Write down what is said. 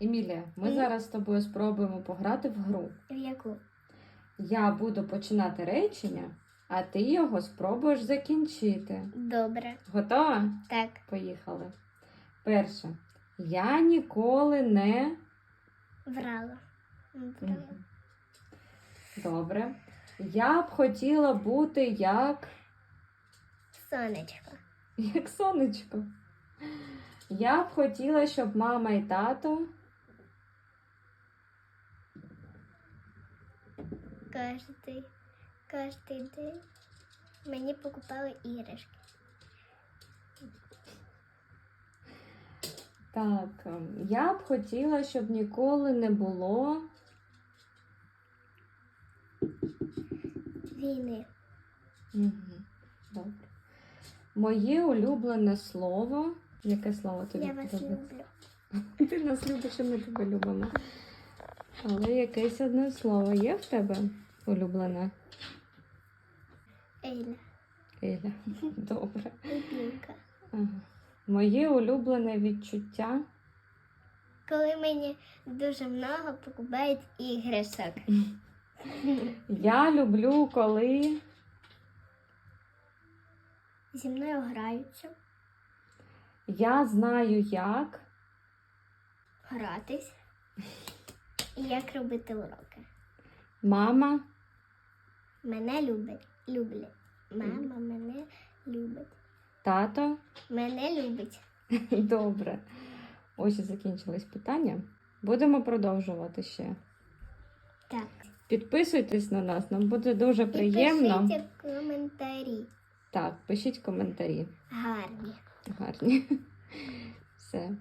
Емілія, ми Мгм. зараз з тобою спробуємо пограти в гру. В яку? Я буду починати речення, а ти його спробуєш закінчити. Добре. Готова? Так. Поїхали. Перше. Я ніколи не. Врала. Врала. Добре. Я б хотіла бути як. Сонечко. як сонечко. Я б хотіла, щоб мама і тато. Кожний, кожний день мені покупали іграшки. Так, ем, я б хотіла, щоб ніколи не було. Війни. Мгм. Добре. Моє улюблене слово. Яке слово тобі Я вас люблю. Ти нас любиш, і ми тебе любимо. Але якесь одне слово є в тебе улюблене? Еля. Еля. Добре. Любінка. Ага. Моє улюблене відчуття. Коли мені дуже много покупають іграшок. Я люблю, коли Зі мною граються, я знаю, як. гратись. І як робити уроки. Мама. Мене любить. Люблять. Мама мене любить. Тато. Мене любить. Добре. Ось і закінчились питання. Будемо продовжувати ще. Так. Підписуйтесь на нас, нам буде дуже І приємно. пишіть коментарі. Так, пишіть коментарі. Гарні. Гарні. Все.